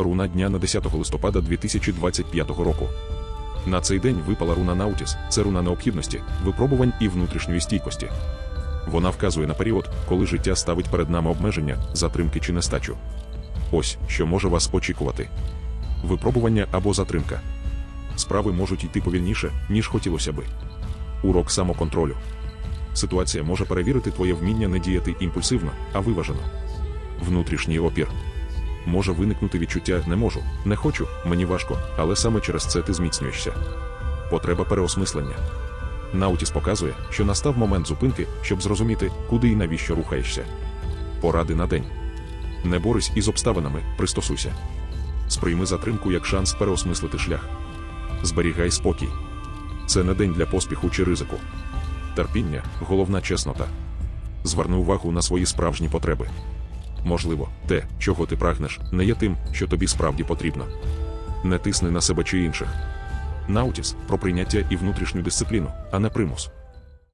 Руна дня на 10 листопада 2025 року. На цей день випала руна Наутіс, це руна необхідності, випробувань і внутрішньої стійкості. Вона вказує на період, коли життя ставить перед нами обмеження, затримки чи нестачу. Ось що може вас очікувати: випробування або затримка. Справи можуть йти повільніше, ніж хотілося би. Урок самоконтролю. Ситуація може перевірити твоє вміння не діяти імпульсивно, а виважено. Внутрішній опір. Може виникнути відчуття не можу, не хочу, мені важко, але саме через це ти зміцнюєшся. Потреба переосмислення. Наутіс показує, що настав момент зупинки, щоб зрозуміти, куди і навіщо рухаєшся. Поради на день. Не борись із обставинами, пристосуйся. Сприйми затримку як шанс переосмислити шлях. Зберігай спокій. Це не день для поспіху чи ризику. Терпіння головна чеснота. Зверни увагу на свої справжні потреби. Можливо, те, чого ти прагнеш, не є тим, що тобі справді потрібно. Не тисни на себе чи інших. Наутіс про прийняття і внутрішню дисципліну, а не примус.